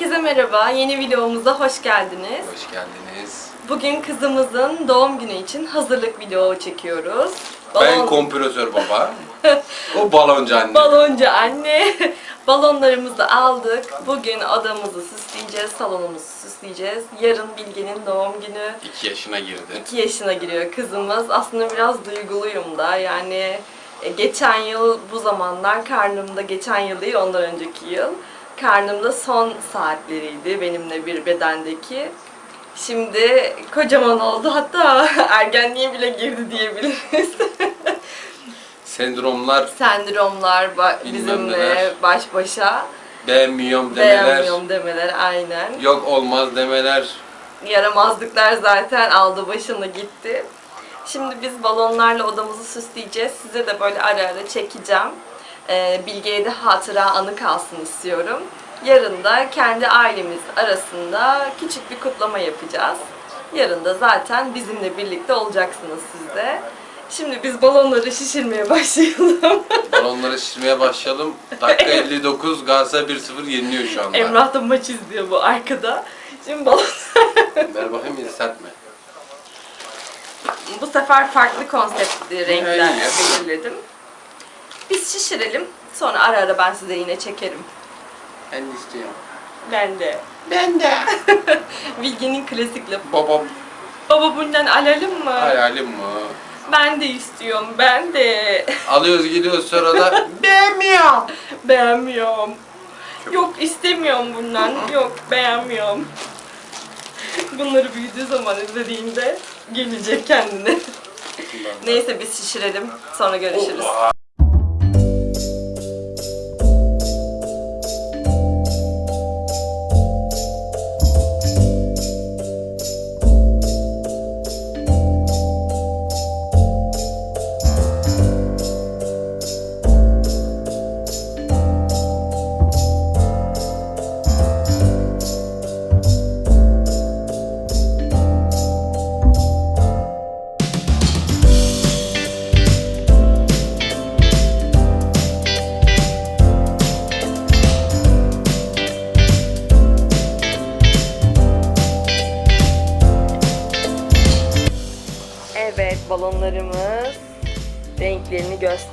Herkese merhaba. Yeni videomuza hoş geldiniz. Hoş geldiniz. Bugün kızımızın doğum günü için hazırlık video çekiyoruz. Ben kompresör baba. o baloncu anne. baloncu anne. Balonlarımızı aldık. Bugün odamızı süsleyeceğiz, salonumuzu süsleyeceğiz. Yarın Bilge'nin doğum günü. 2 yaşına girdi. 2 yaşına giriyor kızımız. Aslında biraz duyguluyum da. Yani e, geçen yıl bu zamanlar karnımda, geçen yıl değil ondan önceki yıl. Karnımda son saatleriydi benimle bir bedendeki. Şimdi kocaman oldu hatta ergenliğe bile girdi diyebiliriz. Sendromlar, Sendromlar ba- bizimle neler. baş başa. beğenmiyorum demeler, Beğenmiyorum demeler aynen. yok olmaz demeler. yaramazlıklar zaten aldı başını gitti. Şimdi biz balonlarla odamızı süsleyeceğiz. Size de böyle ara ara çekeceğim. Ee, Bilge'ye de hatıra anı kalsın istiyorum. Yarın da kendi ailemiz arasında küçük bir kutlama yapacağız. Yarın da zaten bizimle birlikte olacaksınız siz de. Şimdi biz balonları şişirmeye başlayalım. Balonları şişirmeye başlayalım. Dakika 59, Galatasaray 1-0 yeniliyor şu anda. Emrah da maç izliyor bu arkada. Şimdi balon... Ver bakayım bir sertme. Bu sefer farklı konseptli renkler iyi ya. belirledim. Biz şişirelim. Sonra ara ara ben size yine çekerim. Ben istiyorum. Ben de. Ben de. Bilge'nin klasik lafı. Babam Baba bundan alalım mı? hayalim mi? Ben de istiyorum. Ben de. Alıyoruz gidiyoruz sonra da beğenmiyor. Beğenmiyorum. Yok istemiyorum bundan. Yok beğenmiyorum. Bunları büyüdüğü zaman izlediğinde gelecek kendine. Neyse biz şişirelim. Sonra görüşürüz.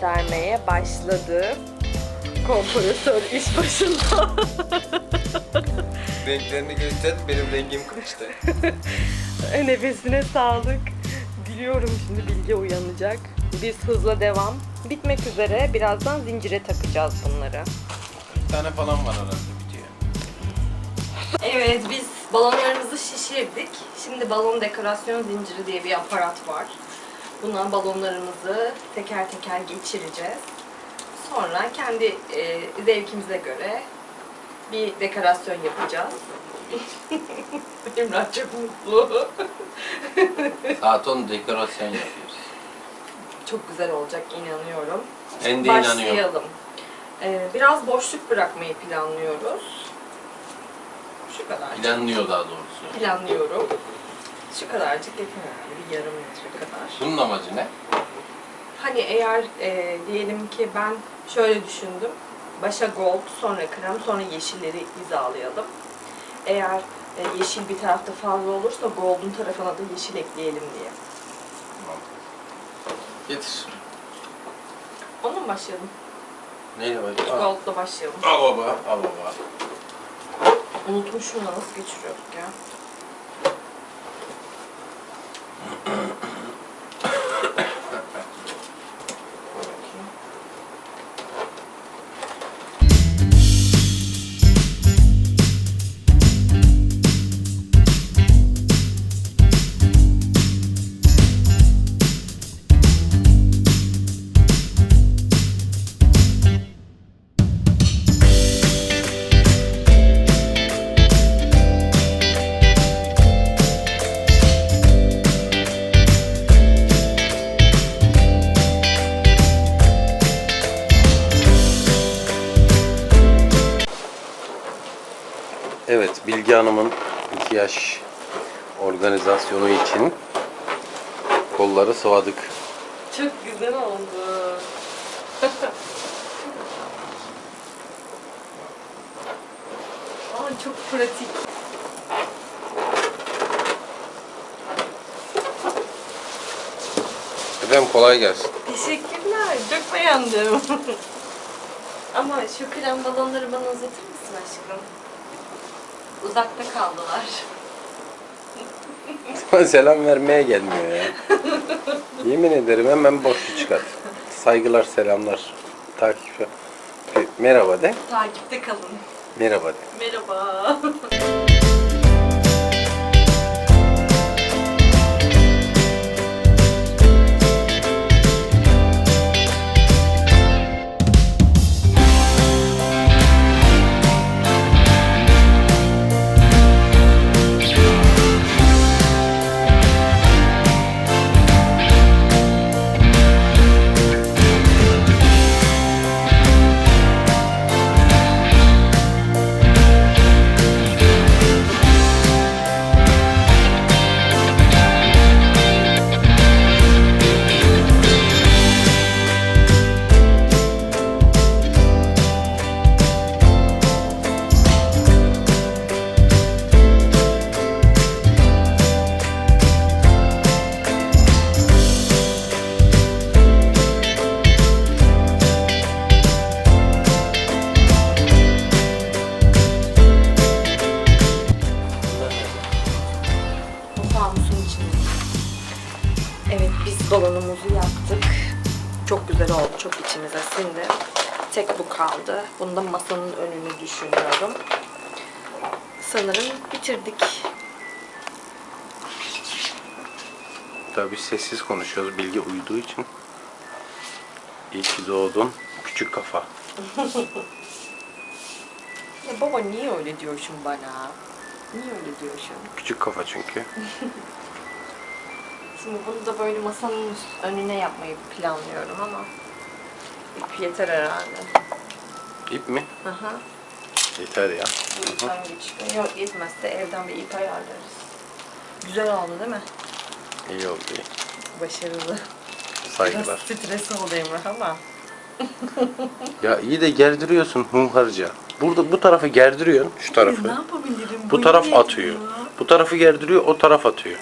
Göstermeye başladı. Kompresör iş başında. Renklerini göster, benim rengim kaçtı. Nefesine sağlık. Gülüyorum şimdi Bilge uyanacak. Biz hızla devam. Bitmek üzere. Birazdan zincire takacağız bunları. Bir tane falan var arada bitiyor. Evet, biz balonlarımızı şişirdik. Şimdi balon dekorasyon zinciri diye bir aparat var. Bundan balonlarımızı teker teker geçireceğiz. Sonra kendi e, zevkimize göre bir dekorasyon yapacağız. Emrah çok mutlu. Saat 10 dekorasyon yapıyoruz. Çok güzel olacak inanıyorum. Ben de inanıyorum. Başlayalım. Ee, biraz boşluk bırakmayı planlıyoruz. Şu kadar. Planlıyor daha doğrusu. planlıyorum. Şu kadarcık yani bir yarım metre kadar. Bunun amacı ne? Hani eğer e, diyelim ki ben şöyle düşündüm. Başa gold, sonra krem, sonra yeşilleri hizalayalım. Eğer e, yeşil bir tarafta fazla olursa gold'un tarafına da yeşil ekleyelim diye. Getir. Onunla mı başlayalım? Neyle başlayalım? Gold'la başlayalım. Al baba. Al baba. Unutmuşum da nasıl geçiriyorduk ya. Evet, Bilge Hanım'ın 2 yaş organizasyonu için kolları sıvadık. Çok güzel oldu. Aa çok pratik. Efendim kolay gelsin. Teşekkürler. Çok beğendim. Ama şu krem balonları bana uzatır mısın aşkım? Uzakta kaldılar. Selam vermeye gelmiyor ya. Yemin ederim hemen boşu çıkart. Saygılar, selamlar. Takip. Merhaba de. Takipte kalın. Merhaba de. Merhaba. kaldı. Bunu da masanın önünü düşünüyorum. Sanırım bitirdik. Tabii sessiz konuşuyoruz bilgi uyduğu için. İyi ki doğdun. Küçük kafa. Ya baba niye öyle diyorsun bana? Niye öyle diyorsun? Küçük kafa çünkü. Şimdi bunu da böyle masanın önüne yapmayı planlıyorum ama yeter herhalde. İp mi? Aha. Yeter ya. Bu ipten güçlü. Yok yetmezse evden bir ip ayarlarız. Güzel oldu değil mi? İyi oldu iyi. Başarılı. Biraz Saygılar. stresi oldu Emrah ama. Ya iyi de gerdiriyorsun hunharca. Burada bu tarafı gerdiriyorsun, şu Ne tarafı. yapabilirim? Bu taraf atıyor. Bu tarafı gerdiriyor, o taraf atıyor.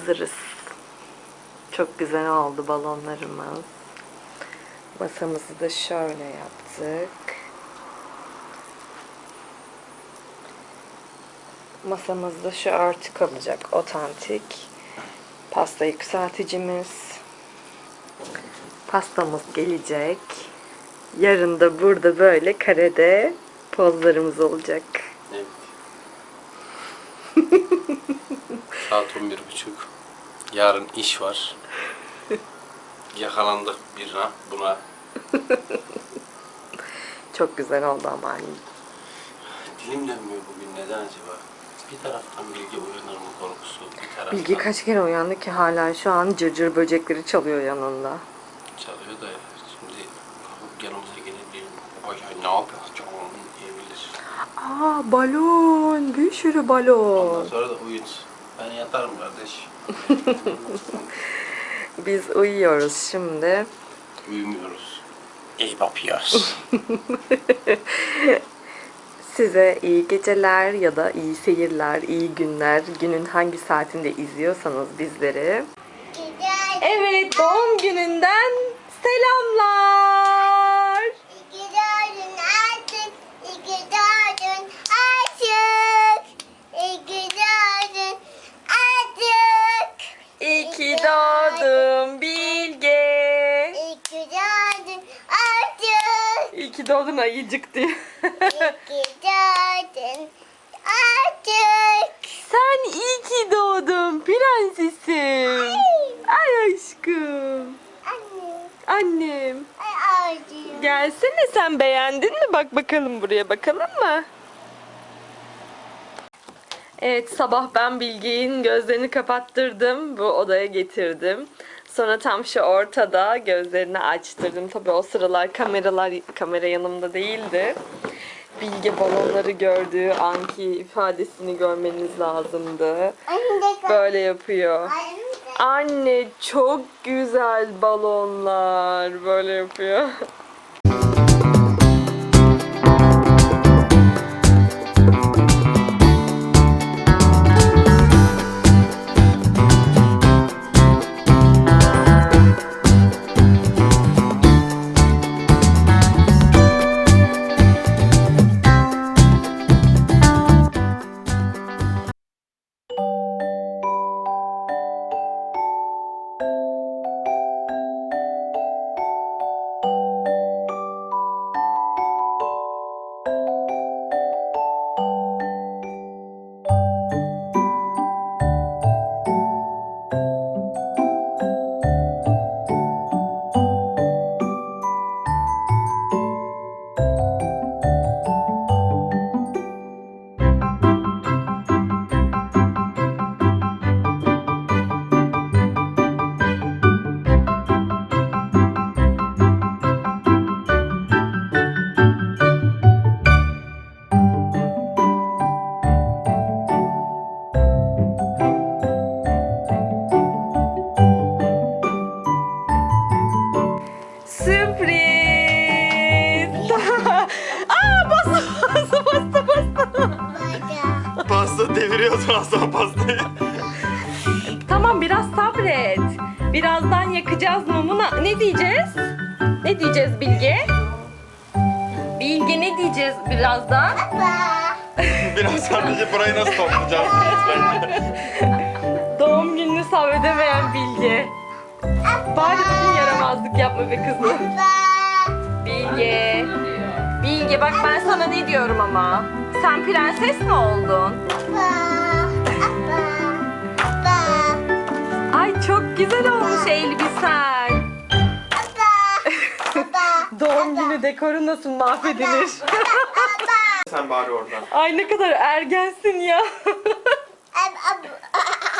Hazırız. Çok güzel oldu balonlarımız. Masamızı da şöyle yaptık. Masamızda şu örtü kalacak, otantik. Pasta yükselticimiz. Pastamız gelecek. Yarın da burada böyle karede pozlarımız olacak. Evet. Saat 11.30. Yarın iş var. Yakalandık birine, buna. Çok güzel oldu ama anne. Dilim dönmüyor bugün, neden acaba? Bir taraftan bilgi uyanır mı korkusu, bir taraftan Bilgi kaç kere uyandı ki hala şu an cırcır böcekleri çalıyor yanında. çalıyor da ya. Şimdi yanımıza gelip ay ay ne yapıyorsun canım diyebilir. Aa balon, bir sürü Ondan balon. sonra da uyut. Ben yatarım kardeş. Biz uyuyoruz şimdi. Uyumuyoruz. İyi yapıyoruz. Size iyi geceler ya da iyi seyirler, iyi günler. Günün hangi saatinde izliyorsanız bizleri. Evet, doğum gününden selamlar. İki doğdun artık, iki doğdun artık, iki doğdun artık, İyi ki doğdun Bilge. iki doğdun artık, İyi ki doğdun ayıcık diyor. iki doğdun artık. Sen iyi ki doğdun prensesim. Ay aşkım. Anne. annem. Ay acıyor. Gelsene sen beğendin mi? Bak bakalım buraya bakalım mı? Evet sabah ben Bilge'nin gözlerini kapattırdım. Bu odaya getirdim. Sonra tam şu ortada gözlerini açtırdım. Tabii o sıralar kameralar kamera yanımda değildi. Bilge balonları gördüğü anki ifadesini görmeniz lazımdı. Böyle yapıyor. Anne çok güzel balonlar. Böyle yapıyor. Deviriyordu az daha pastayı. Tamam biraz sabret. Birazdan yakacağız mumunu. Ne diyeceğiz? Ne diyeceğiz Bilge? Bilge ne diyeceğiz birazdan? Baba. Biraz sadece burayı nasıl toplayacağız? Doğum gününü sabredemeyen Bilge. Bari bugün yaramazlık yapma be kızım. Baba. Bilge. Bilge bak ben sana ne diyorum ama. Sen prenses mi oldun? Çok güzel olmuş elbisen. Baba. Baba. Doğum günü dekoru nasıl mahvedilir? Sen bari oradan. Ay ne kadar ergensin ya.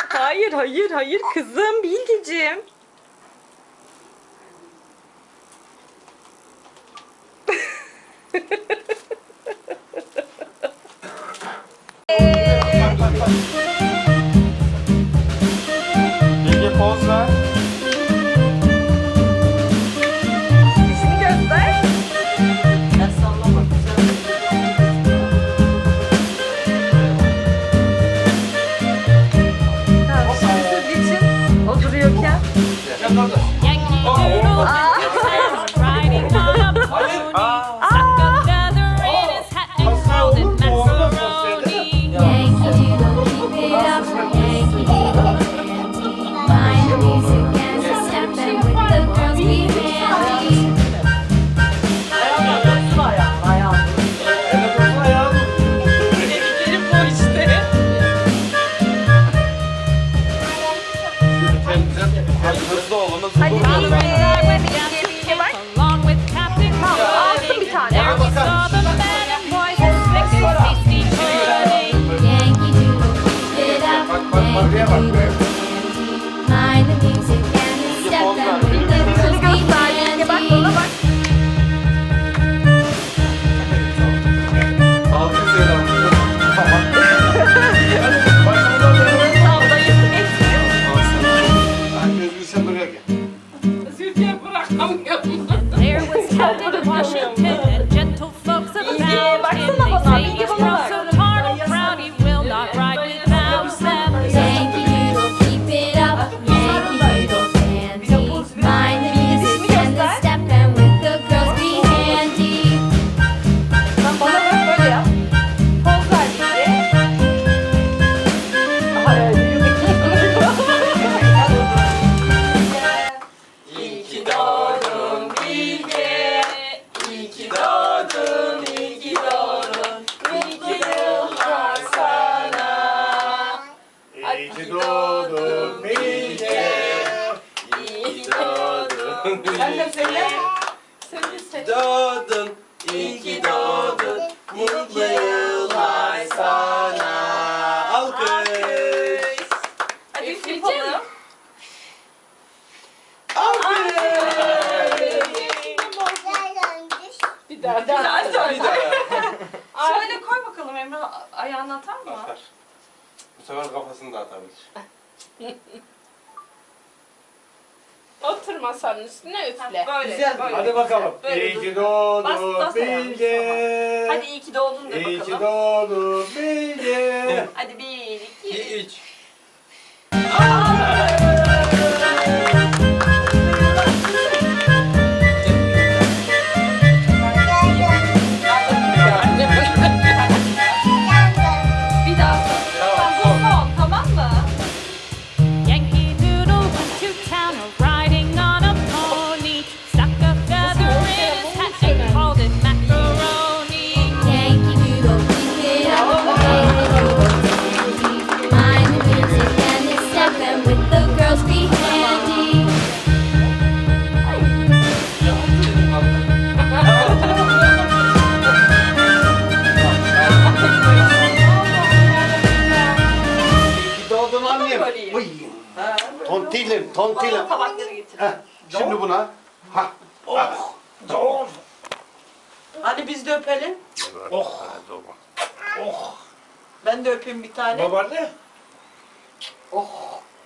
Hayır hayır hayır kızım Bilgeciğim. Oh. Hadi bakalım. Böyle İyi ki doğdun. Bilge. Hadi iyi ki doğdun de İyi ki doğdun Bilge. Tontilim. Tabakları getir. Heh, Şimdi buna. Ha. Oh. Oh. Hadi biz de öpelim. Oh. Ben de öpeyim bir tane. Babaanne. Oh,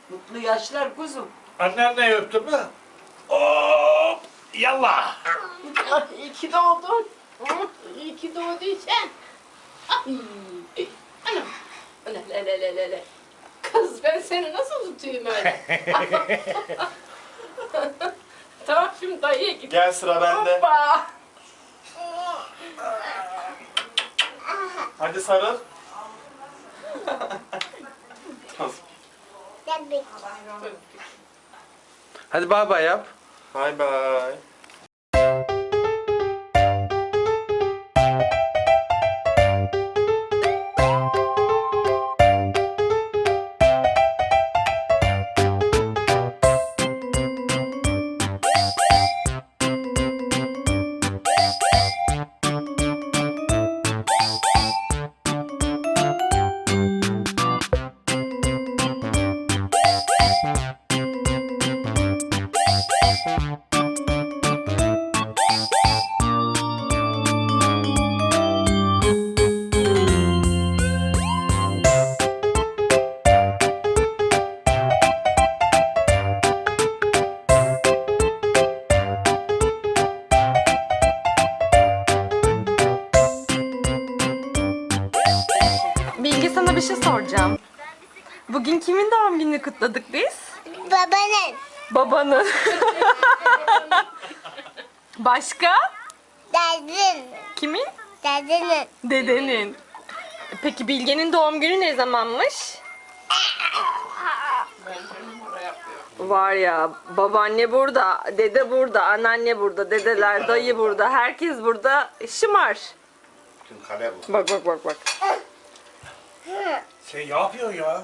mutlu yaşlar kuzum. Anneanneyi öptün mü? Hop. Yallah. İyi ki doğdun. İyi ki doğdun sen. Ay. Anam. Öyle le le le le le. Kız ben seni nasıl tutayım öyle? tamam şimdi dayıya git. Gel sıra bende. Hoppa. Hadi sarıl. Hadi baba yap. Bay bay. Gününü kutladık biz? Babanın, Babanın. Başka? dedin, Kimin? dedenin. Dedenin. Peki Bilge'nin doğum günü ne zamanmış? Var ya babaanne burada, dede burada, anneanne burada, dedeler, dayı burada, herkes burada. Şımar. Bütün kale bu. Bak bak bak bak. Sen ne yapıyorsun ya?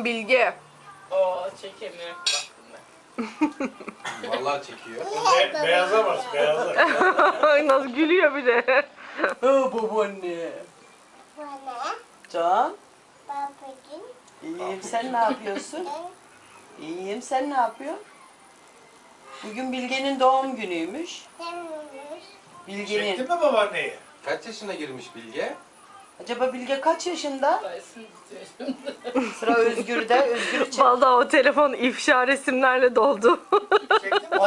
ortaya. Çek. Kameraman Bilge. Oo çekemiyorum. Baktım ben. Vallahi çekiyor. Be- beyaza bas, beyaza. Nasıl gülüyor bir de. Ha babaanne. Bana. Can. Babacığım. İyiyim sen ne yapıyorsun? İyiyim sen ne yapıyorsun? Bugün Bilge'nin doğum günüymüş. Bilge'nin. Çektin mi babaanneyi? Kaç yaşına girmiş Bilge? Acaba Bilge kaç yaşında? Sıra Özgür'de. Özgür. Vallahi o telefon ifşa resimlerle doldu. Çektin mi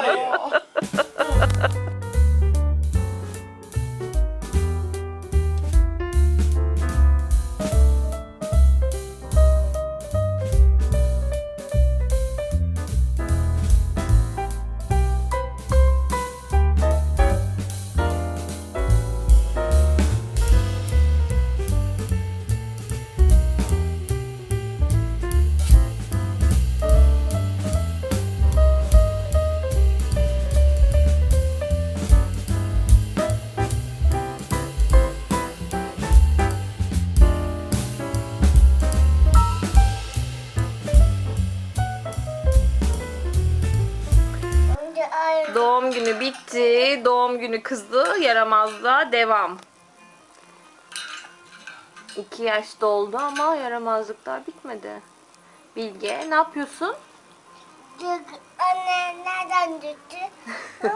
bitti. Doğum günü kızı yaramazda devam. İki yaş doldu ama yaramazlıklar bitmedi. Bilge ne yapıyorsun? Anne nereden düştü?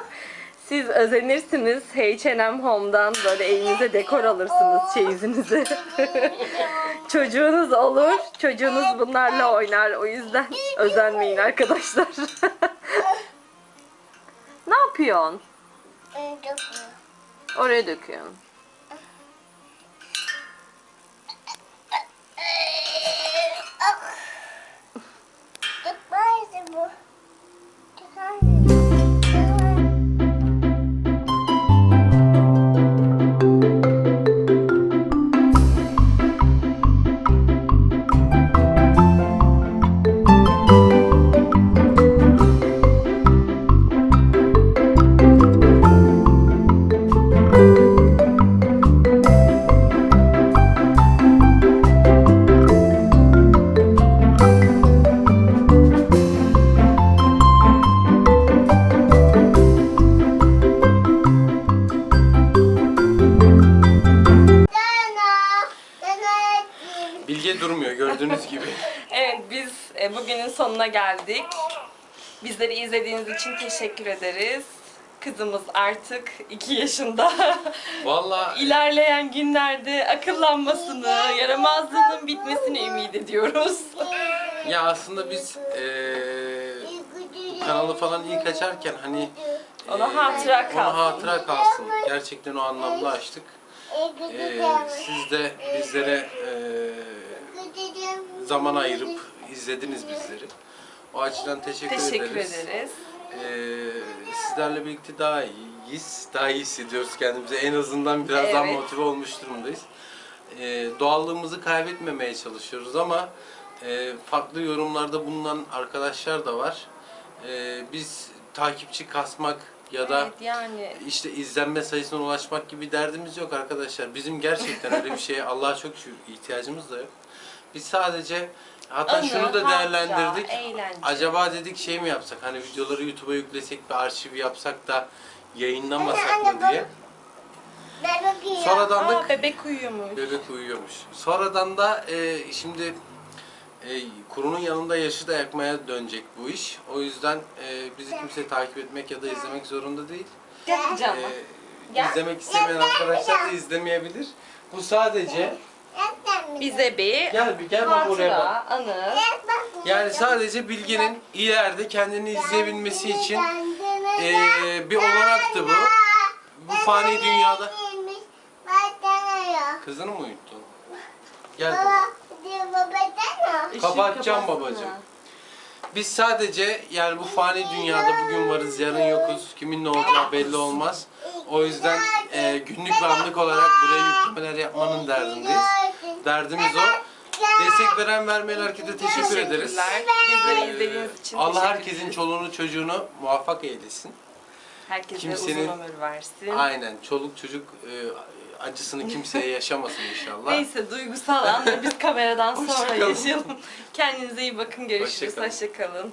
Siz özenirsiniz H&M Home'dan böyle evinize dekor alırsınız çeyizinizi. Çocuğunuz olur, çocuğunuz bunlarla oynar. O yüzden özenmeyin arkadaşlar. ne yapıyorsun? Oraya döküyorum. Bilge durmuyor gördüğünüz gibi. Evet biz e, bugünün sonuna geldik. Bizleri izlediğiniz için teşekkür ederiz. Kızımız artık 2 yaşında. Vallahi İlerleyen günlerde akıllanmasını, yaramazlığının bitmesini ümit ediyoruz. ya aslında biz eee kanalı falan ilk açarken hani Ona eee, hatıra kalsın. Ona hatıra kalsın. Gerçekten o anlamda açtık. Eee, siz de bizlere eee, zaman ayırıp izlediniz bizleri. O açıdan teşekkür, Teşekkür ederiz. ederiz. Ee, sizlerle birlikte daha iyiyiz. Daha iyi hissediyoruz kendimizi. En azından biraz daha Evet. motive olmuş durumdayız. Ee, doğallığımızı kaybetmemeye çalışıyoruz ama e, farklı yorumlarda bulunan arkadaşlar da var. Ee, biz takipçi kasmak ya da Evet yani işte izlenme sayısına ulaşmak gibi derdimiz yok arkadaşlar. Bizim gerçekten öyle bir şeye Allah'a çok şükür ihtiyacımız da yok. Biz sadece hatta Anı, şunu da hatıra, değerlendirdik. eğlence. Acaba dedik şey mi yapsak? Hani videoları YouTube'a yüklesek bir arşiv yapsak da yayınlamasak mı diye. Sonradan da Aa, bebek uyuyormuş. bebek uyuyormuş. Sonradan da e, şimdi e, kurunun yanında yaşı da yakmaya dönecek bu iş. O yüzden e, bizi kimse takip etmek ya da izlemek zorunda değil. Gel. E, izlemek istemeyen arkadaşlar da izlemeyebilir. Bu sadece? Bize bir gel bir gel bak buraya bak. hatıra, anı. Yani sadece bilginin ileride kendini izleyebilmesi için e, bir olanaktı bu. Bu fani dünyada. Kızını mı uyuttun? Gel baba. Işığı Kapatacağım kapatsana. babacığım. Biz sadece yani bu fani dünyada bugün varız, yarın yokuz. Kimin ne olacağı belli olmaz. O yüzden e, günlük ve anlık olarak buraya yüklemeler yapmanın derdindeyiz. Derdimiz o. Destek veren vermeyen herkese teşekkür ederiz. Teşekkürler. Bizleri Ee, izlediğiniz için Allah teşekkür herkesin ederiz. çoluğunu çocuğunu muvaffak eylesin. Herkese kimsenin- uzun ömür versin. Aynen çoluk çocuk e, acısını kimseye yaşamasın inşallah. Neyse duygusal anları biz kameradan sonra Hoşça kalın. yaşayalım. Kendinize iyi bakın. Görüşürüz. Hoşça kalın. Hoşça kalın.